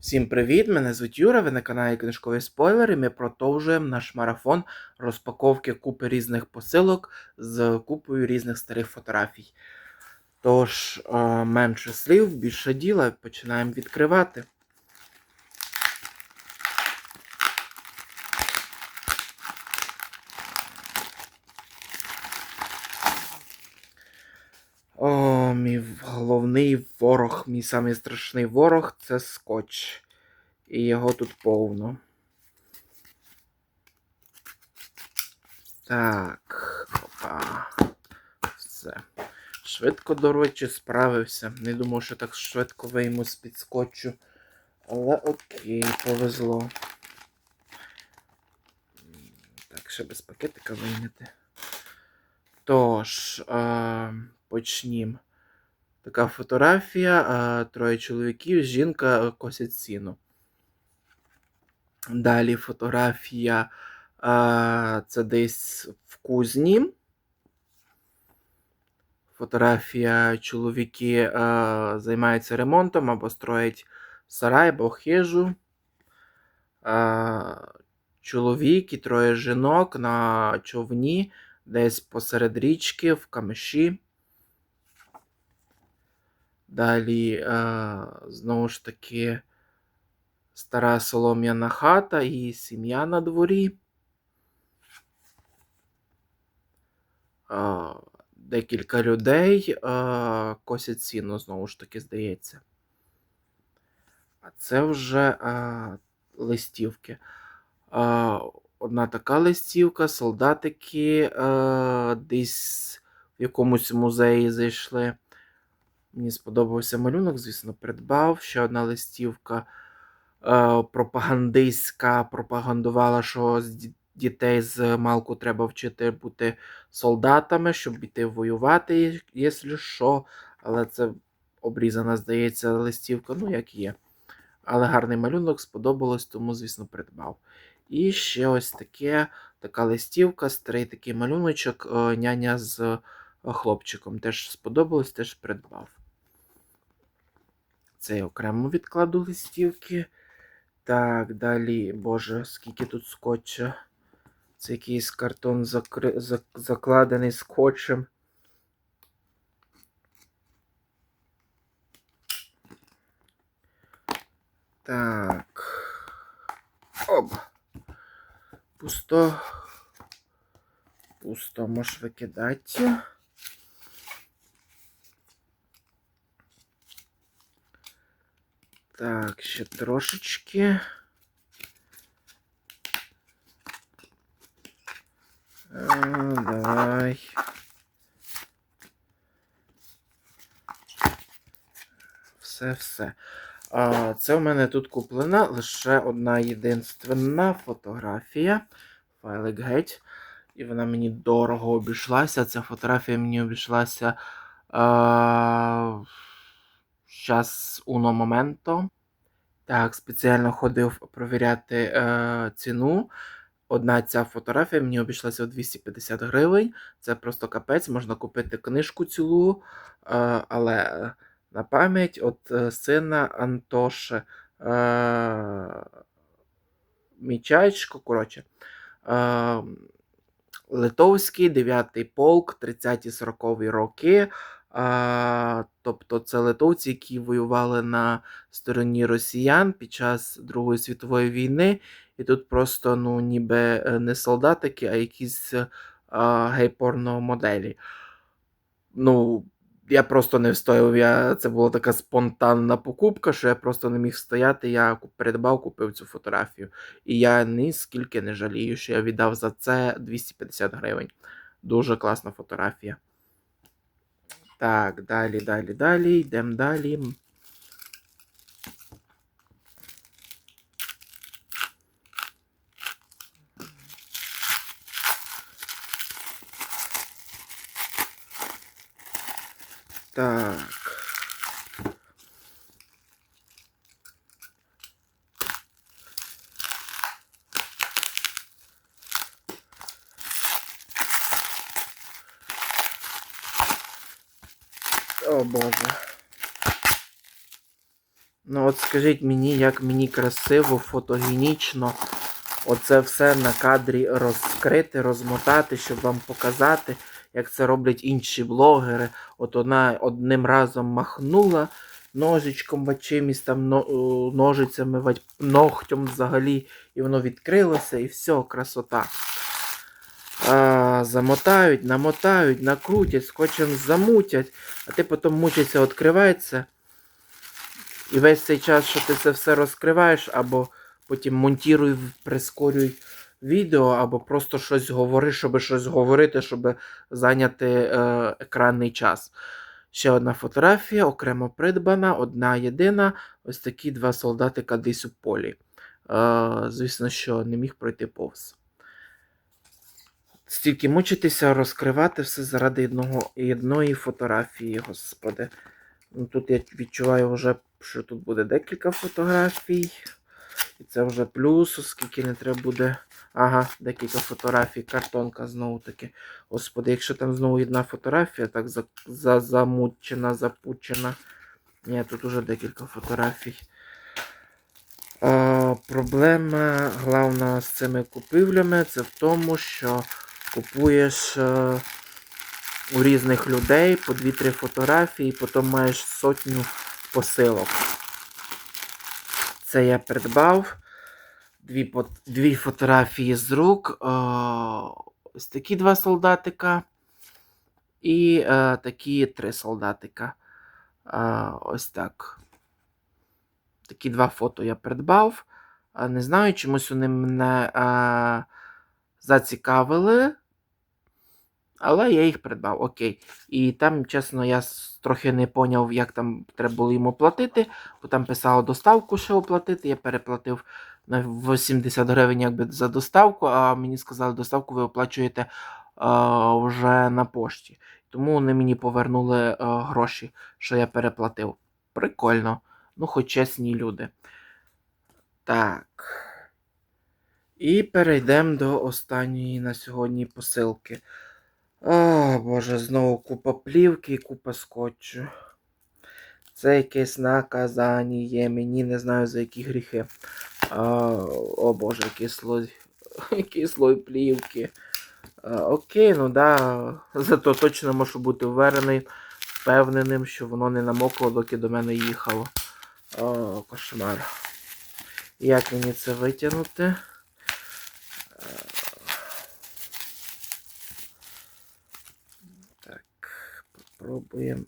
Всім привіт! Мене звуть Юра, ви на каналі Книжкові Спойлери. Ми продовжуємо наш марафон розпаковки купи різних посилок з купою різних старих фотографій. Тож, е, менше слів, більше діла, починаємо відкривати. О, мій головний ворог, мій самий страшний ворог це скотч. І його тут повно. Так, опа. Все. Швидко, до речі, справився. Не думав, що так швидко вийму з-під скотчу. Але окей, повезло. Так, ще без пакетика вийняти. Тож, е, почнімо. Така фотографія. Е, троє чоловіків, жінка е, косять сіно. Далі фотографія. Е, це десь в кузні. Фотографія чоловіки е, займаються ремонтом або строять сарай або хижу. Е, чоловік і троє жінок на човні десь посеред річки в камеші. Далі, е, знову ж таки, стара солом'яна хата і сім'я на дворі. Е, декілька людей е, косять сіно, знову ж таки, здається. А це вже листівки. Одна така листівка, солдатики десь в якомусь музеї зайшли. Мені сподобався малюнок, звісно, придбав. Ще одна листівка е, пропагандистська пропагандувала, що з дітей з малку треба вчити бути солдатами, щоб іти воювати, якщо що. Але це обрізана, здається, листівка, ну як є. Але гарний малюнок сподобалось, тому, звісно, придбав. І ще ось таке, така листівка, старий такий малюночок, е, няня з е, хлопчиком. Теж сподобалось, теж придбав. Це я окремо відкладу листівки. Так, далі, боже, скільки тут скотча. Це якийсь картон закри... зак- закладений скотчем. Так. Оп. Пусто. Пусто, можеш викидати. Так, ще трошечки. А, давай. Все, все. А, це в мене тут куплена лише одна єдинственна фотографія. Файлик геть. І вона мені дорого обійшлася. Ця фотографія мені обійшлася. А, Зараз уно моменто. Так, спеціально ходив провіряти е, ціну. Одна ця фотографія мені обійшлася в 250 гривень. Це просто капець, можна купити книжку цілу, е, але на пам'ять от е, сина Антоше е, Мічайчко, коротше. Е, Литовський 9-й полк, 30-40 роки. А, тобто це литовці, які воювали на стороні росіян під час Другої світової війни. І тут просто ну, ніби е, не солдатики, а якісь а, гей-порно моделі. Ну, я просто не встояв. Я, це була така спонтанна покупка, що я просто не міг стояти. Я придбав, купив цю фотографію. І я ні скільки не жалію, що я віддав за це 250 гривень. Дуже класна фотографія. Так, далі, далі, далі. Йдемо далі. Так. Боже. Ну от скажіть мені, як мені красиво, фотогенічно оце все на кадрі розкрити, розмотати, щоб вам показати, як це роблять інші блогери. От вона одним разом махнула ножичком в чимось там ножицями, ногтем взагалі, і воно відкрилося, і все, красота. Замотають, намотають, накрутять, скотчем замутять, а ти потім мучишся, відкривається. І весь цей час, що ти це все розкриваєш, або потім монтіруй, прискорюй відео, або просто щось говори, щоб щось говорити, щоб зайняти е, екранний час. Ще одна фотографія, окремо придбана, одна єдина. Ось такі два солдатика десь у полі. Е, звісно, що не міг пройти повз. Стільки мучитися, розкривати все заради одного, одної фотографії, господи. Ну, тут я відчуваю вже, що тут буде декілька фотографій. І це вже плюс, оскільки не треба буде. Ага, декілька фотографій, картонка знову таки. Господи, якщо там знову одна фотографія, так за, за, замучена, запучена. Ні, тут уже декілька фотографій. А, проблема головна з цими купівлями це в тому, що купуєш е, у різних людей по 2-3 фотографії, потім маєш сотню посилок. Це я придбав. Дві, дві фотографії з рук. Е, ось такі два солдатика. І е, такі три солдатика. Е, ось так. Такі два фото я придбав. Е, не знаю, чомусь вони мене е, зацікавили. Але я їх придбав, окей. І там, чесно, я трохи не поняв, як там треба було йому платити, бо там писало доставку, що оплатити. Я переплатив на 80 гривень якби за доставку, а мені сказали, доставку ви оплачуєте е, вже на пошті. Тому вони мені повернули е, гроші, що я переплатив. Прикольно. Ну, хоч чесні люди. Так. І перейдемо до останньої на сьогодні посилки. О, Боже, знову купа плівки і купа скотчу. Це якесь наказання мені не знаю за які гріхи. А, о Боже, який слой, плівки. А, окей, ну да. Зато точно можу бути впевнений, впевненим, що воно не намокло, доки до мене їхало. О, кошмар. Як мені це витягнути? Так, попробуємо.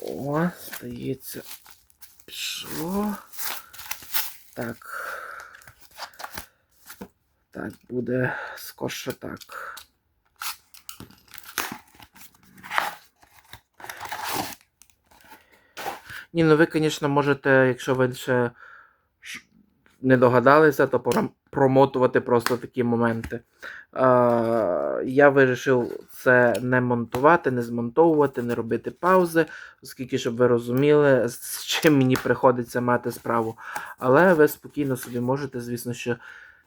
О, здається. Пішло. Так. Так, буде скорше так. Ні, ну ви, звісно, можете, якщо ви ще не догадалися, то промотувати просто такі моменти. А, я вирішив це не монтувати, не змонтовувати, не робити паузи, оскільки, щоб ви розуміли, з чим мені приходиться мати справу. Але ви спокійно собі можете, звісно, що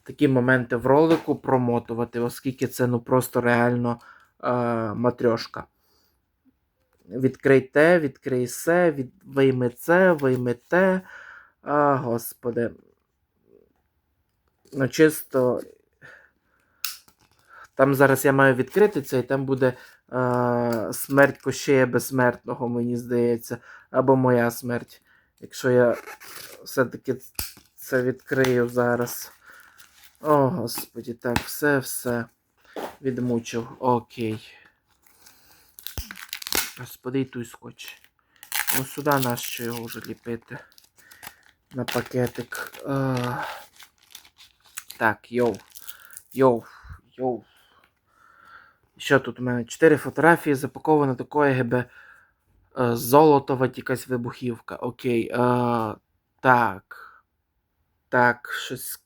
такі моменти в ролику промотувати, оскільки це ну просто реально е, матрьошка. Відкрий те, відкрий се, від... вийми це, вийми те. А, господи. Ну, чисто. Там зараз я маю відкрити це, і там буде е, смерть Кощея Безсмертного, мені здається. Або моя смерть. Якщо я все-таки це відкрию зараз. О, господі, так, все, все. Відмучив. Окей. Господи, і той скотч. Ну сюди нащо його вже ліпити. На пакетик. А... Так, йоу. Йоу. Йоу. Що тут у мене? Чотири фотографії запаковано такої ГБ. Е, Золотова якась вибухівка. Окей. Е, так. Так, щось.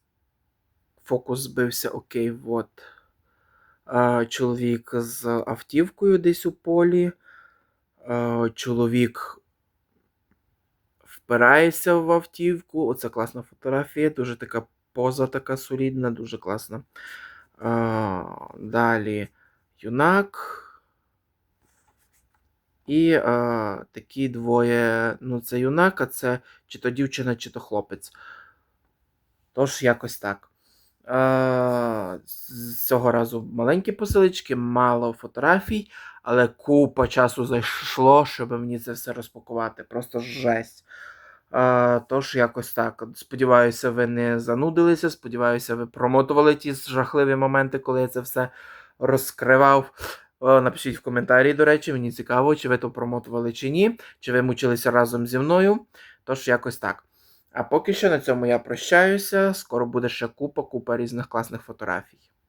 Фокус збився. Окей, от. Е, чоловік з автівкою десь у полі. Е, чоловік впирається в автівку. Оце класна фотографія. Дуже така поза така солідна, дуже класна. Е, далі юнак. І е, такі двоє, ну, це юнак, а це чи то дівчина, чи то хлопець. Тож, якось так. Е, з цього разу маленькі посилочки, мало фотографій, але купа часу зайшло, щоб мені це все розпакувати. Просто жесть. Тож, якось так. Сподіваюся, ви не занудилися. Сподіваюся, ви промотували ті жахливі моменти, коли я це все розкривав. Напишіть в коментарі, до речі, мені цікаво, чи ви то промотували чи ні, чи ви мучилися разом зі мною. Тож, якось так. А поки що на цьому я прощаюся. Скоро буде ще купа, купа різних класних фотографій.